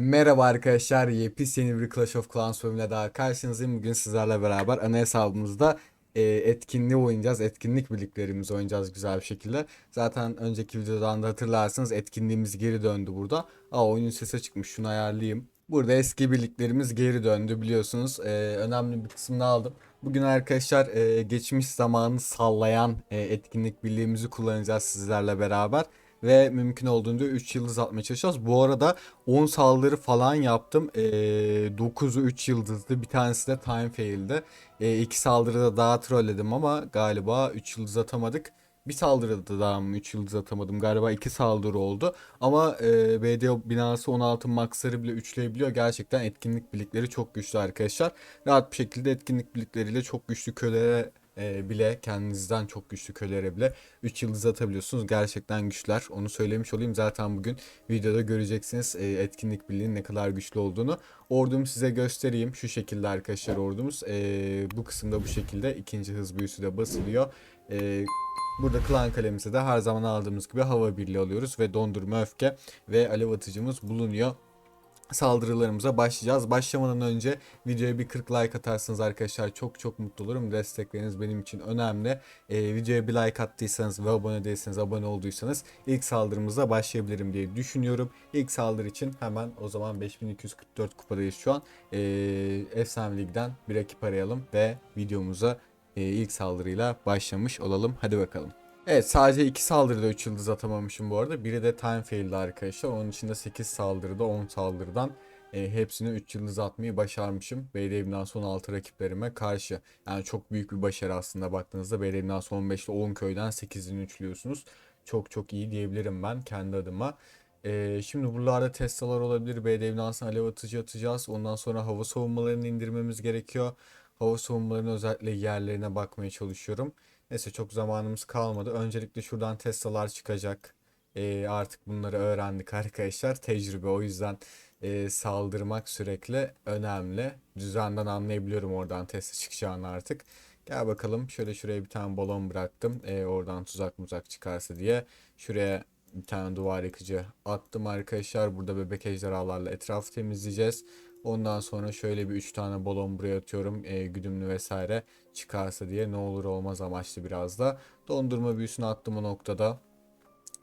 Merhaba arkadaşlar, yepyeni bir Clash of Clans bölümüne daha karşınızdayım. Bugün sizlerle beraber ana hesabımızda e, etkinliği oynayacağız. Etkinlik birliklerimizi oynayacağız güzel bir şekilde. Zaten önceki videodan da hatırlarsınız etkinliğimiz geri döndü burada. Aa oyunun sesi çıkmış şunu ayarlayayım. Burada eski birliklerimiz geri döndü biliyorsunuz. E, önemli bir kısmını aldım. Bugün arkadaşlar e, geçmiş zamanı sallayan e, etkinlik birliğimizi kullanacağız sizlerle beraber ve mümkün olduğunca 3 yıldız atmaya çalışacağız. Bu arada 10 saldırı falan yaptım. Ee, 9'u 3 yıldızdı. Bir tanesi de time fail'di. Ee, iki saldırıda daha trolledim ama galiba 3 yıldız atamadık. Bir saldırıda daha mı 3 yıldız atamadım. Galiba 2 saldırı oldu. Ama e, BDO binası 16 maxları bile üçleyebiliyor. Gerçekten etkinlik birlikleri çok güçlü arkadaşlar. Rahat bir şekilde etkinlik birlikleriyle çok güçlü kölere e, bile kendinizden çok güçlü kölere bile 3 yıldız atabiliyorsunuz. Gerçekten güçler. Onu söylemiş olayım. Zaten bugün videoda göreceksiniz e, etkinlik birliğinin ne kadar güçlü olduğunu. Ordumu size göstereyim. Şu şekilde arkadaşlar ordumuz. E, bu kısımda bu şekilde ikinci hız büyüsü de basılıyor. E, Burada klan kalemize de her zaman aldığımız gibi hava birliği alıyoruz ve dondurma öfke ve alev atıcımız bulunuyor saldırılarımıza başlayacağız. Başlamadan önce videoya bir 40 like atarsanız arkadaşlar çok çok mutlu olurum. Destekleriniz benim için önemli. Ee, videoya bir like attıysanız ve abone değilseniz, abone olduysanız ilk saldırımıza başlayabilirim diye düşünüyorum. İlk saldırı için hemen o zaman 5244 kupadayız şu an. Ee, Efsane Lig'den bir rakip arayalım ve videomuza e, ilk saldırıyla başlamış olalım. Hadi bakalım. Evet sadece 2 saldırıda 3 yıldız atamamışım bu arada. Biri de time fail'di arkadaşlar. Onun içinde 8 saldırıda 10 saldırıdan e, hepsini 3 yıldız atmayı başarmışım. BDM'den son 6 rakiplerime karşı. Yani çok büyük bir başarı aslında baktığınızda. BDM'den son 5 ile 10 köyden 8'ini üçlüyorsunuz. Çok çok iyi diyebilirim ben kendi adıma. E, şimdi buralarda testalar olabilir. Sonra alev atıcı atacağız. Ondan sonra hava savunmalarını indirmemiz gerekiyor. Hava savunmalarının özellikle yerlerine bakmaya çalışıyorum. Neyse çok zamanımız kalmadı. Öncelikle şuradan Tesla'lar çıkacak. Ee, artık bunları öğrendik arkadaşlar. Tecrübe o yüzden e, saldırmak sürekli önemli. Düzenden anlayabiliyorum oradan Tesla çıkacağını artık. Gel bakalım şöyle şuraya bir tane balon bıraktım. Ee, oradan tuzak muzak çıkarsa diye. Şuraya bir tane duvar yıkıcı attım arkadaşlar. Burada bebek ejderhalarla etrafı temizleyeceğiz. Ondan sonra şöyle bir 3 tane balon buraya atıyorum. E, güdümlü vesaire çıkarsa diye ne olur olmaz amaçlı biraz da. Dondurma büyüsünü attım o noktada.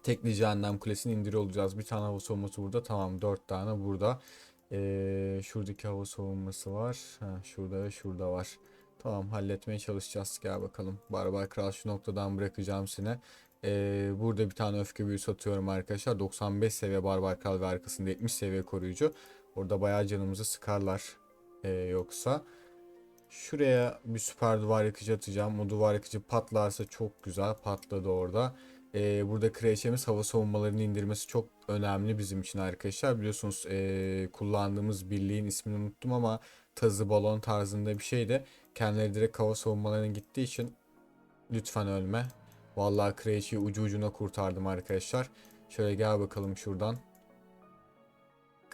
Tekli cehennem kulesini indiriyor olacağız. Bir tane hava savunması burada. Tamam 4 tane burada. E, şuradaki hava savunması var. Ha, şurada ve şurada var. Tamam halletmeye çalışacağız. Gel bakalım. Barbar Kral şu noktadan bırakacağım seni. Ee, burada bir tane öfke büyüsü atıyorum arkadaşlar. 95 seviye Barbar Kral ve arkasında 70 seviye koruyucu. Orada bayağı canımızı sıkarlar ee, yoksa. Şuraya bir süper duvar yıkıcı atacağım. O duvar yıkıcı patlarsa çok güzel patladı orada. Ee, burada kraliçemiz hava savunmalarını indirmesi çok önemli bizim için arkadaşlar. Biliyorsunuz ee, kullandığımız birliğin ismini unuttum ama tazı balon tarzında bir şeydi. Kendileri direkt hava savunmalarına gittiği için lütfen ölme. Vallahi kraliçeyi ucu ucuna kurtardım arkadaşlar. Şöyle gel bakalım şuradan.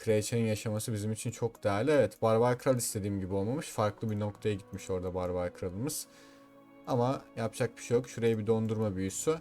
Kraliçenin yaşaması bizim için çok değerli. Evet Barbar Kral istediğim gibi olmamış. Farklı bir noktaya gitmiş orada Barbar Kralımız. Ama yapacak bir şey yok. Şuraya bir dondurma büyüsü.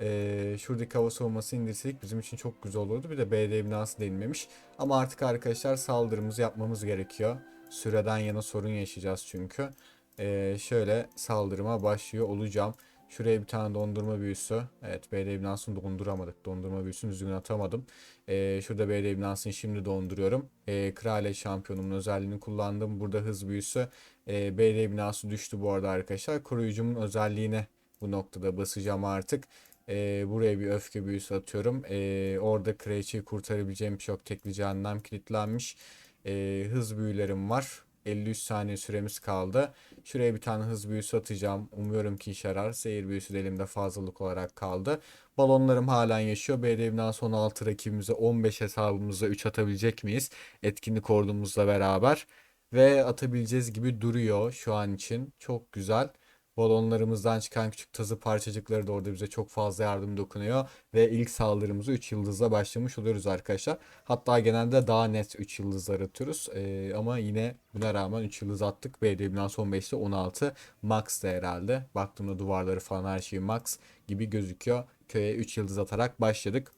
Ee, şuradaki hava savunması indirseydik bizim için çok güzel olurdu. Bir de BD binası denilmemiş. Ama artık arkadaşlar saldırımızı yapmamız gerekiyor. Süreden yana sorun yaşayacağız çünkü. Ee, şöyle saldırıma başlıyor olacağım. Şuraya bir tane dondurma büyüsü. Evet BD binasını donduramadık. Dondurma büyüsünü düzgün atamadım. Ee, şurada BD binasını şimdi donduruyorum. Ee, Kraliyet şampiyonumun özelliğini kullandım. Burada hız büyüsü. Ee, BD binası düştü bu arada arkadaşlar. Koruyucumun özelliğine bu noktada basacağım artık. Ee, buraya bir öfke büyüsü atıyorum. Ee, orada kraliçeyi kurtarabileceğim bir şey yok. Tekli cehennem kilitlenmiş. Ee, hız büyülerim var. 53 saniye süremiz kaldı. Şuraya bir tane hız büyüsü atacağım. Umuyorum ki işe yarar. Seyir büyüsü de elimde fazlalık olarak kaldı. Balonlarım halen yaşıyor. BDM'den son 6 rakibimize 15 hesabımızda 3 atabilecek miyiz? Etkinlik ordumuzla beraber. Ve atabileceğiz gibi duruyor şu an için. Çok güzel. Balonlarımızdan çıkan küçük tazı parçacıkları da orada bize çok fazla yardım dokunuyor. Ve ilk saldırımızı 3 yıldızla başlamış oluyoruz arkadaşlar. Hatta genelde daha net 3 yıldızlar atıyoruz. Ee, ama yine buna rağmen 3 yıldız attık. BDM'den son 5'te 16 max da herhalde. Baktığımda duvarları falan her şey max gibi gözüküyor. Köye 3 yıldız atarak başladık.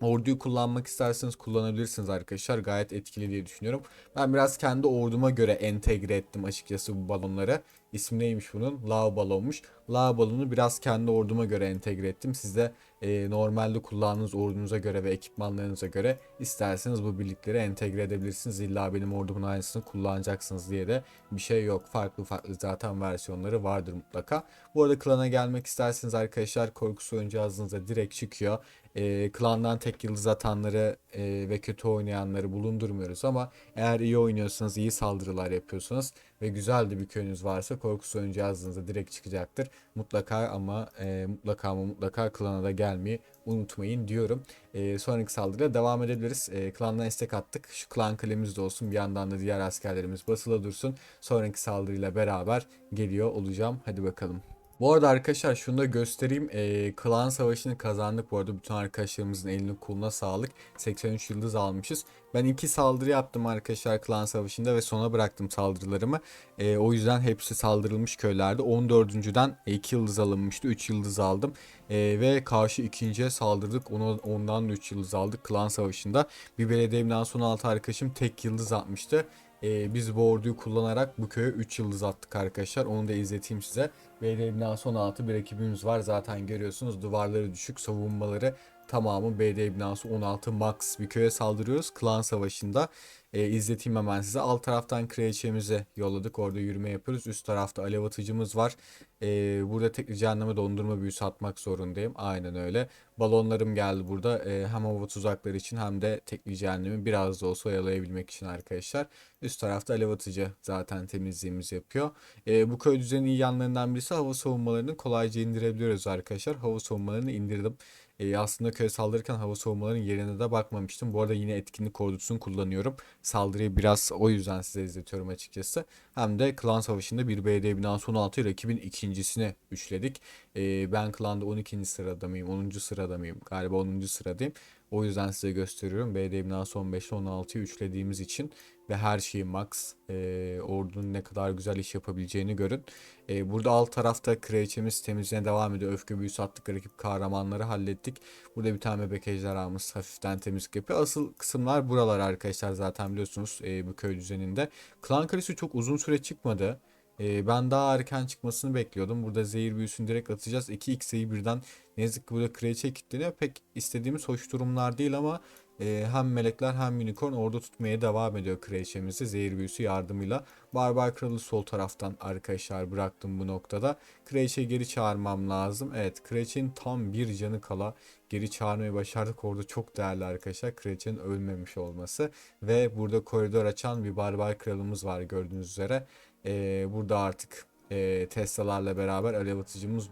Orduyu kullanmak isterseniz kullanabilirsiniz arkadaşlar. Gayet etkili diye düşünüyorum. Ben biraz kendi orduma göre entegre ettim açıkçası bu balonları. İsmi neymiş bunun? Lav balonmuş. Lav balonu biraz kendi orduma göre entegre ettim. Siz de e, normalde kullandığınız ordunuza göre ve ekipmanlarınıza göre isterseniz bu birlikleri entegre edebilirsiniz. İlla benim ordumun aynısını kullanacaksınız diye de bir şey yok. Farklı farklı zaten versiyonları vardır mutlaka. Bu arada klana gelmek isterseniz arkadaşlar korkusu oyun cihazınıza direkt çıkıyor. E, klandan tek yıldız atanları e, ve kötü oynayanları bulundurmuyoruz ama eğer iyi oynuyorsanız, iyi saldırılar yapıyorsanız ve güzel de bir köyünüz varsa korkusu oyun cihazınıza direkt çıkacaktır. Mutlaka ama e, mutlaka ama mutlaka klana da gelmeyi unutmayın diyorum. E, sonraki saldırıya devam edebiliriz. E, klandan istek attık. Şu klan kalemiz de olsun. Bir yandan da diğer askerlerimiz basılı dursun. Sonraki saldırıyla beraber geliyor olacağım. Hadi bakalım. Bu arada arkadaşlar şunu da göstereyim. Ee, klan savaşını kazandık bu arada. Bütün arkadaşlarımızın elini koluna sağlık. 83 yıldız almışız. Ben iki saldırı yaptım arkadaşlar klan savaşında ve sona bıraktım saldırılarımı. Ee, o yüzden hepsi saldırılmış köylerde. 14.den 2 yıldız alınmıştı. 3 yıldız aldım. Ee, ve karşı ikinciye saldırdık. Onu, ondan da 3 yıldız aldık klan savaşında. Bir belediye binası 16 arkadaşım tek yıldız atmıştı. Ee, biz bu orduyu kullanarak bu köye 3 yıldız attık arkadaşlar. Onu da izleteyim size. BD binası 16 bir ekibimiz var. Zaten görüyorsunuz duvarları düşük, savunmaları tamamı BD binası 16 max bir köye saldırıyoruz. Klan savaşında e, izleteyim hemen size. Alt taraftan kraliçemizi yolladık. Orada yürüme yapıyoruz. Üst tarafta alev atıcımız var. E, burada tekli cehenneme dondurma büyüsü atmak zorundayım. Aynen öyle. Balonlarım geldi burada. E, hem hava tuzakları için hem de tekli cehennemi biraz da olsa oyalayabilmek için arkadaşlar. Üst tarafta alev atıcı zaten temizliğimizi yapıyor. E, bu köy düzeni iyi yanlarından birisi hava savunmalarını kolayca indirebiliyoruz arkadaşlar. Hava savunmalarını indirdim. E, aslında köye saldırırken hava savunmaların yerine de bakmamıştım. Bu arada yine etkinlik ordusunu kullanıyorum. Saldırıyı biraz o yüzden size izletiyorum açıkçası. Hem de klan savaşında bir BD binası 16 rakibin ikincisini üçledik. E, ben klanda 12. sırada mıyım? 10. sırada mıyım? Galiba 10. sıradayım. O yüzden size gösteriyorum. BD binası 15 ile 16'yı üçlediğimiz için ve her şeyi max. E, ordunun ne kadar güzel iş yapabileceğini görün. E, burada alt tarafta kraliçemiz temizliğine devam ediyor. Öfke büyüsü attık. Rakip kahramanları hallettik. Burada bir tane bebek ejderhamız hafiften temizlik yapıyor. Asıl kısımlar buralar arkadaşlar zaten biliyorsunuz e, bu köy düzeninde. Klan kalesi çok uzun süre çıkmadı. E, ben daha erken çıkmasını bekliyordum. Burada zehir büyüsünü direkt atacağız. 2x'yi birden ne yazık ki burada kraliçe kilitleniyor. Pek istediğimiz hoş durumlar değil ama e, hem melekler hem unicorn orada tutmaya devam ediyor kraliçemizi zehir büyüsü yardımıyla. Barbar kralı sol taraftan arkadaşlar bıraktım bu noktada. Kraliçeyi geri çağırmam lazım. Evet kraliçenin tam bir canı kala geri çağırmayı başardık. Orada çok değerli arkadaşlar kraliçenin ölmemiş olması. Ve burada koridor açan bir barbar kralımız var gördüğünüz üzere. E, burada artık e, Tesla'larla beraber alev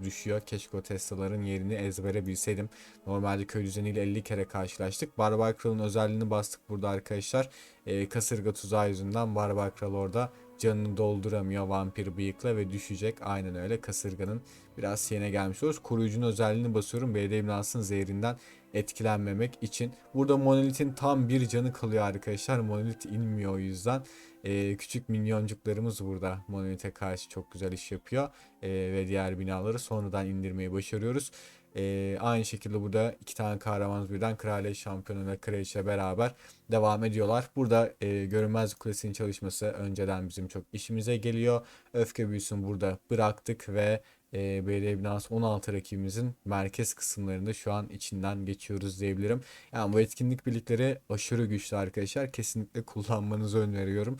düşüyor. Keşke o Tesla'ların yerini ezbere bilseydim. Normalde köy düzeniyle 50 kere karşılaştık. Barbar Kral'ın özelliğini bastık burada arkadaşlar. E, kasırga tuzağı yüzünden Barbar Kral orada canını dolduramıyor vampir bıyıkla ve düşecek. Aynen öyle kasırganın biraz siyene gelmiş oluruz. Koruyucunun özelliğini basıyorum. BD binasının zehrinden etkilenmemek için. Burada monolitin tam bir canı kalıyor arkadaşlar. Monolit inmiyor o yüzden. Ee, küçük minyoncuklarımız burada monolite karşı çok güzel iş yapıyor. Ee, ve diğer binaları sonradan indirmeyi başarıyoruz. Ee, aynı şekilde burada iki tane kahramanımız birden kraliyet şampiyonu ve kraliçe beraber devam ediyorlar. Burada e, görünmez kulesinin çalışması önceden bizim çok işimize geliyor. Öfke büyüsünü burada bıraktık ve e, BD binası 16 rakibimizin merkez kısımlarında şu an içinden geçiyoruz diyebilirim. Yani bu etkinlik birlikleri aşırı güçlü arkadaşlar. Kesinlikle kullanmanızı öneriyorum.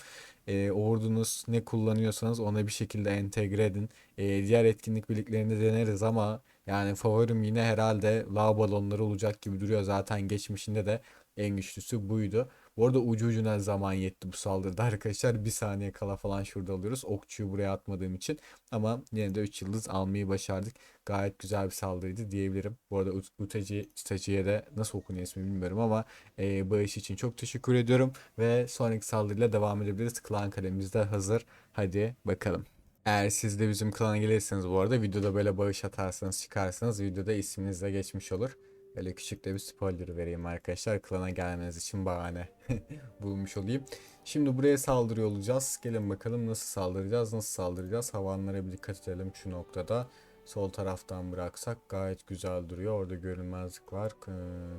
E, ordunuz ne kullanıyorsanız ona bir şekilde entegre edin. E, diğer etkinlik birliklerini deneriz ama yani favorim yine herhalde lav balonları olacak gibi duruyor. Zaten geçmişinde de en güçlüsü buydu. Bu arada ucu ucuna zaman yetti bu saldırıda arkadaşlar. Bir saniye kala falan şurada alıyoruz. Okçuyu buraya atmadığım için. Ama yine de 3 yıldız almayı başardık. Gayet güzel bir saldırıydı diyebilirim. Bu arada Uteci Staci'ye de nasıl okunuyor ismi bilmiyorum ama e, bağış için çok teşekkür ediyorum. Ve sonraki saldırıyla devam edebiliriz. Klan kalemiz de hazır. Hadi bakalım. Eğer siz de bizim klana gelirseniz bu arada videoda böyle bağış atarsanız çıkarsanız videoda isminiz de geçmiş olur. Böyle küçük de bir spoiler vereyim arkadaşlar. Klana gelmeniz için bahane bulmuş olayım. Şimdi buraya saldırıyor olacağız. Gelin bakalım nasıl saldıracağız, nasıl saldıracağız. Havanlara bir dikkat edelim şu noktada. sol taraftan bıraksak gayet güzel duruyor. Orada görünmezlik var. Ee,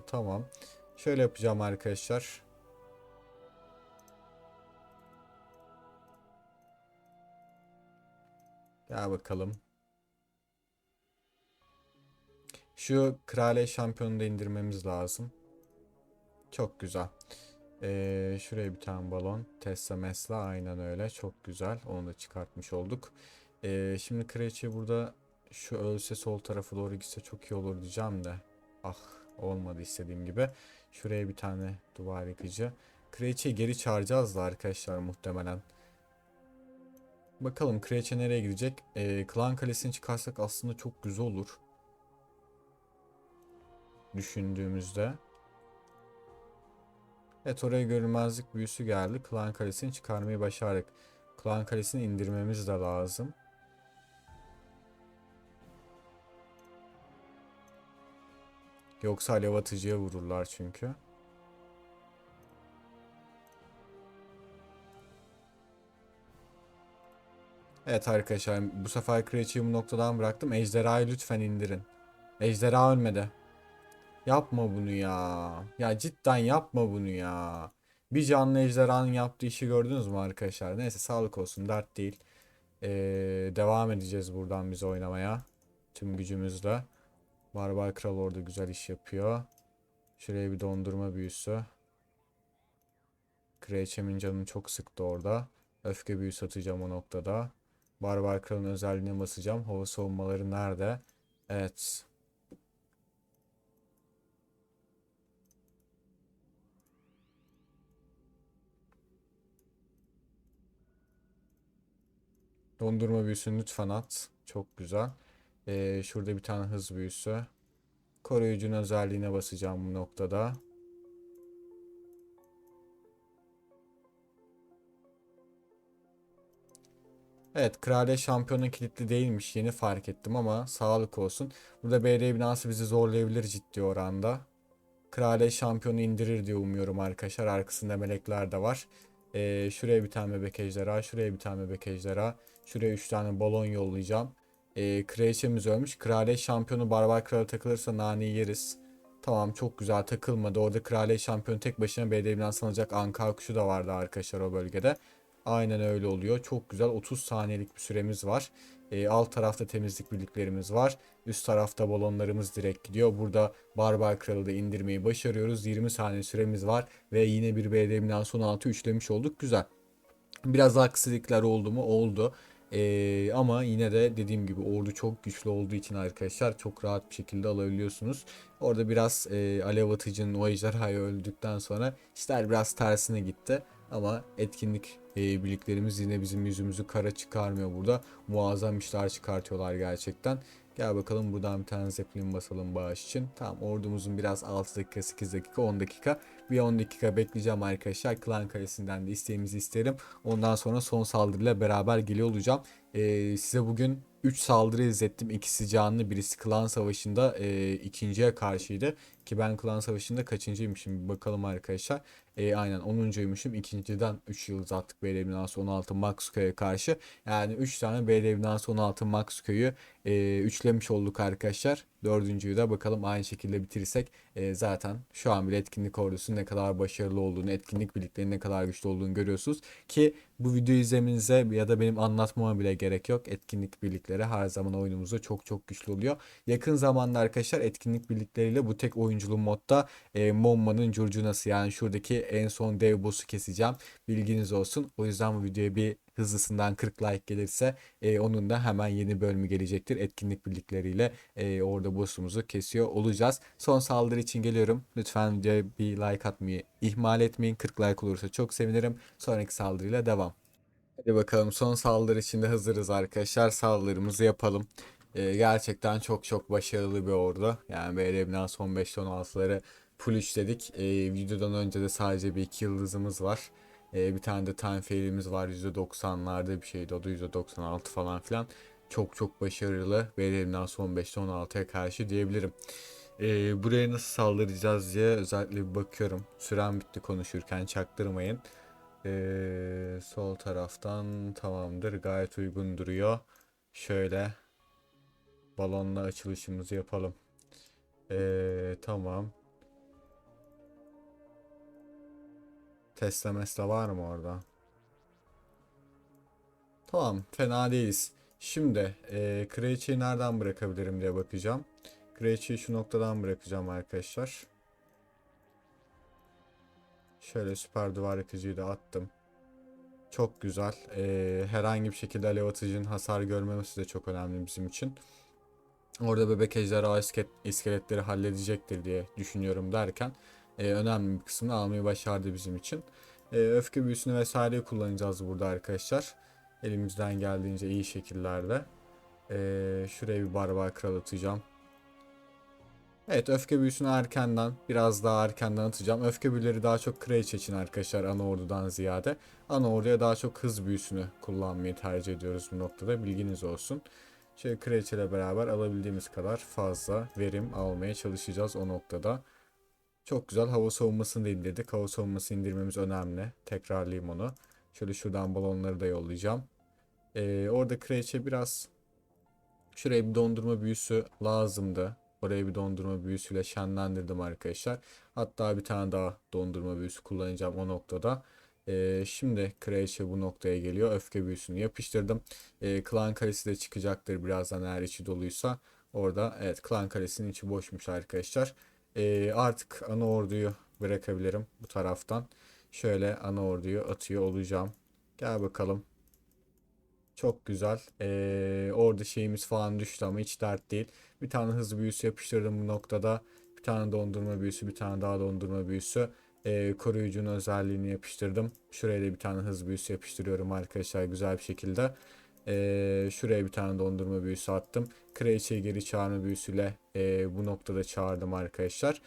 tamam. Şöyle yapacağım arkadaşlar. Gel bakalım. Şu kraliye şampiyonu da indirmemiz lazım. Çok güzel. Ee, şuraya bir tane balon. Tesla mesla aynen öyle. Çok güzel. Onu da çıkartmış olduk. Ee, şimdi kraliçe burada şu ölse sol tarafa doğru gitse çok iyi olur diyeceğim de. Ah olmadı istediğim gibi. Şuraya bir tane duvar yıkıcı. Kraliçeyi geri çağıracağız da arkadaşlar muhtemelen. Bakalım kraliçe nereye gidecek? Ee, Klan Kalesi'ni çıkarsak aslında çok güzel olur. Düşündüğümüzde. Evet oraya görünmezlik büyüsü geldi. Klan Kalesi'ni çıkarmayı başardık. Klan Kalesi'ni indirmemiz de lazım. Yoksa alev atıcıya vururlar çünkü. Evet arkadaşlar bu sefer Kraliçeyi bu noktadan bıraktım. Ejderhayı lütfen indirin. Ejderha ölmedi. Yapma bunu ya. Ya cidden yapma bunu ya. Bir canlı ejderhanın yaptığı işi gördünüz mü arkadaşlar? Neyse sağlık olsun dert değil. Ee, devam edeceğiz buradan biz oynamaya. Tüm gücümüzle. Barbar Kral orada güzel iş yapıyor. Şuraya bir dondurma büyüsü. Kraliçemin canını çok sıktı orada. Öfke büyüsü atacağım o noktada. Barbar Kral'ın özelliğine basacağım. Hava savunmaları nerede? Evet. Dondurma büyüsünü lütfen at. Çok güzel. Ee, şurada bir tane hız büyüsü. Koruyucunun özelliğine basacağım bu noktada. Evet, Kraliye şampiyonu kilitli değilmiş. Yeni fark ettim ama sağlık olsun. Burada BR binası bizi zorlayabilir ciddi oranda. Kraliye şampiyonu indirir diye umuyorum arkadaşlar. Arkasında melekler de var. Ee, şuraya bir tane bebek ejderha, şuraya bir tane bebek ejderha. Şuraya 3 tane balon yollayacağım. Ee, kraliçemiz ölmüş. Kraliye şampiyonu barbar krala takılırsa naneyi yeriz. Tamam çok güzel takılmadı. Orada kraliye şampiyonu tek başına BD binası alacak Ankara kuşu da vardı arkadaşlar o bölgede. Aynen öyle oluyor. Çok güzel 30 saniyelik bir süremiz var. Ee, alt tarafta temizlik birliklerimiz var. Üst tarafta balonlarımız direkt gidiyor. Burada Barbar Kralı da indirmeyi başarıyoruz. 20 saniye süremiz var. Ve yine bir BD binası 16 üçlemiş olduk. Güzel. Biraz aksilikler oldu mu? Oldu. Ee, ama yine de dediğim gibi ordu çok güçlü olduğu için arkadaşlar çok rahat bir şekilde alabiliyorsunuz. Orada biraz e, alev atıcının o ejderhayı öldükten sonra işler biraz tersine gitti. Ama etkinlik e, birliklerimiz yine bizim yüzümüzü kara çıkarmıyor burada. Muazzam işler çıkartıyorlar gerçekten. Gel bakalım buradan bir tane zeppelin basalım bağış için. Tamam ordumuzun biraz 6 dakika, 8 dakika, 10 dakika. Bir 10 dakika bekleyeceğim arkadaşlar. Klan Kalesi'nden de isteğimizi isterim. Ondan sonra son saldırıyla beraber geliyor olacağım. Ee, size bugün 3 saldırı izlettim. İkisi canlı, birisi Klan Savaşı'nda e, ikinciye karşıydı. Ki ben Klan Savaşı'nda kaçıncıymışım bakalım arkadaşlar. E, aynen 10'uncuymuşum. İkinciden 3 yıldız attık BD binası 16 Max Köy'e karşı. Yani 3 tane BD binası 16 Max Köy'ü e, üçlemiş olduk arkadaşlar. Dördüncüyü de bakalım aynı şekilde bitirirsek e, zaten şu an bile etkinlik ordusu ne kadar başarılı olduğunu, etkinlik birliklerinin ne kadar güçlü olduğunu görüyorsunuz. Ki bu videoyu izlemenize ya da benim anlatmama bile gerek yok. Etkinlik birlikleri her zaman oyunumuzda çok çok güçlü oluyor. Yakın zamanda arkadaşlar etkinlik birlikleriyle bu tek oyunculu modda e, Momma'nın curcunası yani şuradaki en son dev boss'u keseceğim. Bilginiz olsun. O yüzden bu videoya bir hızlısından 40 like gelirse e, onun da hemen yeni bölümü gelecektir. Etkinlik birlikleriyle e, orada boss'umuzu kesiyor olacağız. Son saldırı için geliyorum. Lütfen videoya bir like atmayı ihmal etmeyin. 40 like olursa çok sevinirim. Sonraki saldırıyla devam. Hadi bakalım son saldırı için de hazırız arkadaşlar. Saldırımızı yapalım. Ee, gerçekten çok çok başarılı bir ordu. Yani BDM'den son 5'te 16'ları full dedik. Ee, videodan önce de sadece bir iki yıldızımız var. Ee, bir tane de time fail'imiz var. %90'larda bir şeydi. O da %96 falan filan. Çok çok başarılı. BDM'den son 5'te 16'ya karşı diyebilirim. Ee, buraya nasıl saldıracağız diye özellikle bir bakıyorum. Süren bitti konuşurken çaktırmayın. Ee, sol taraftan tamamdır. Gayet uygun duruyor. Şöyle balonla açılışımızı yapalım. Ee, tamam. Tesla mesla var mı orada? Tamam, fena değiliz. Şimdi e, Kraliçeyi nereden bırakabilirim diye bakacağım. Kraliçeyi şu noktadan bırakacağım arkadaşlar. Şöyle süper duvar yıkıcıyı da attım. Çok güzel. E, herhangi bir şekilde alev atıcının hasar görmemesi de çok önemli bizim için. Orada bebek ejderha iskelet, iskeletleri halledecektir diye düşünüyorum derken e, önemli bir kısmını almayı başardı bizim için. E, öfke büyüsünü vesaire kullanacağız burada arkadaşlar. Elimizden geldiğince iyi şekillerde. E, şuraya bir barbar kral atacağım. Evet öfke büyüsünü erkenden biraz daha erkenden atacağım. Öfke büyüleri daha çok kraliçe için arkadaşlar ana ordudan ziyade. Ana orduya daha çok hız büyüsünü kullanmayı tercih ediyoruz bu noktada bilginiz olsun. Kraliçe ile beraber alabildiğimiz kadar fazla verim almaya çalışacağız o noktada. Çok güzel hava savunmasını da indirdik. Hava savunması indirmemiz önemli. Tekrarlayayım onu. Şöyle şuradan balonları da yollayacağım. Ee, orada kraliçe biraz şuraya bir dondurma büyüsü lazımdı. Oraya bir dondurma büyüsüyle şenlendirdim arkadaşlar. Hatta bir tane daha dondurma büyüsü kullanacağım o noktada. Ee, şimdi kraliçe bu noktaya geliyor. Öfke büyüsünü yapıştırdım. Ee, klan kalesi de çıkacaktır birazdan eğer içi doluysa. Orada evet klan kalesinin içi boşmuş arkadaşlar. Ee, artık ana orduyu bırakabilirim bu taraftan. Şöyle ana orduyu atıyor olacağım. Gel bakalım. Çok güzel. Ee, orada şeyimiz falan düştü ama hiç dert değil. Bir tane hızlı büyüsü yapıştırdım bu noktada. Bir tane dondurma büyüsü, bir tane daha dondurma büyüsü. Ee, koruyucunun özelliğini yapıştırdım. Şuraya da bir tane hız büyüsü yapıştırıyorum arkadaşlar güzel bir şekilde. Ee, şuraya bir tane dondurma büyüsü attım. Kraliçeyi geri çağırma büyüsüyle e, bu noktada çağırdım arkadaşlar.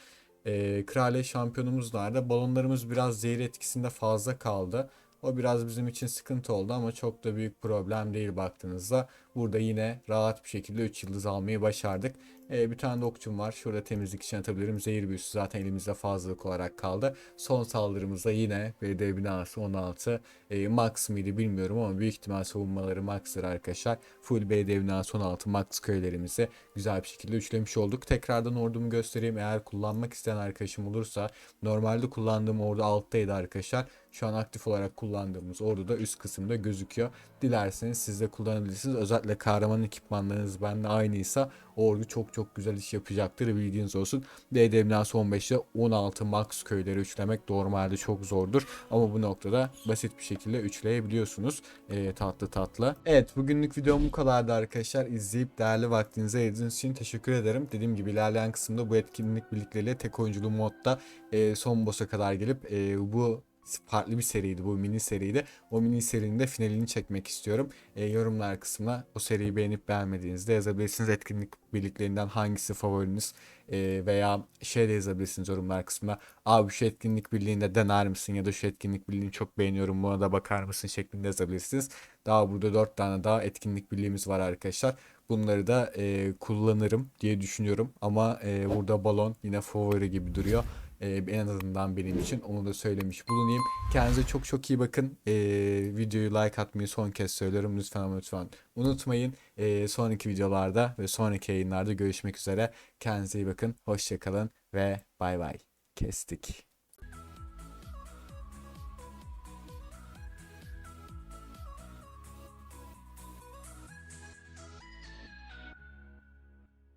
E, Kraliyet şampiyonumuz nerede? Balonlarımız biraz zehir etkisinde fazla kaldı. O biraz bizim için sıkıntı oldu ama çok da büyük problem değil baktığınızda. Burada yine rahat bir şekilde 3 yıldız almayı başardık. Ee, bir tane de var. Şurada temizlik için atabilirim. Zehir büyüsü zaten elimizde fazlalık olarak kaldı. Son saldırımızda yine BD binası 16 e, max mıydı bilmiyorum ama büyük ihtimal savunmaları max'tır arkadaşlar. Full BD binası 16 max köylerimizi güzel bir şekilde üçlemiş olduk. Tekrardan ordumu göstereyim. Eğer kullanmak isteyen arkadaşım olursa normalde kullandığım ordu alttaydı arkadaşlar. Şu an aktif olarak kullandığımız ordu da üst kısımda gözüküyor. Dilerseniz siz de kullanabilirsiniz. Özellikle kahraman ekipmanlarınız bende aynıysa ordu çok çok güzel iş yapacaktır bildiğiniz olsun. DD binası 15'te 16 max köyleri üçlemek normalde çok zordur. Ama bu noktada basit bir şekilde üçleyebiliyorsunuz. Ee, tatlı tatlı. Evet bugünlük videom bu kadardı arkadaşlar. İzleyip değerli vaktinize ayırdığınız için teşekkür ederim. Dediğim gibi ilerleyen kısımda bu etkinlik birlikleriyle tek oyunculu modda e, son boss'a kadar gelip e, bu farklı bir seriydi bu mini seriydi. O mini serinin de finalini çekmek istiyorum. E, yorumlar kısmına o seriyi beğenip beğenmediğinizde yazabilirsiniz. Etkinlik birliklerinden hangisi favoriniz e, veya şey de yazabilirsiniz yorumlar kısmına. Abi şu etkinlik birliğinde dener misin ya da şu etkinlik birliğini çok beğeniyorum buna da bakar mısın şeklinde yazabilirsiniz. Daha burada 4 tane daha etkinlik birliğimiz var arkadaşlar. Bunları da e, kullanırım diye düşünüyorum ama e, burada balon yine favori gibi duruyor. Ee, en azından benim için onu da söylemiş bulunayım. Kendinize çok çok iyi bakın. Ee, videoyu like atmayı son kez söylüyorum. Lütfen ama lütfen unutmayın. Ee, sonraki videolarda ve sonraki yayınlarda görüşmek üzere. Kendinize iyi bakın. Hoşçakalın ve bay bay. Kestik.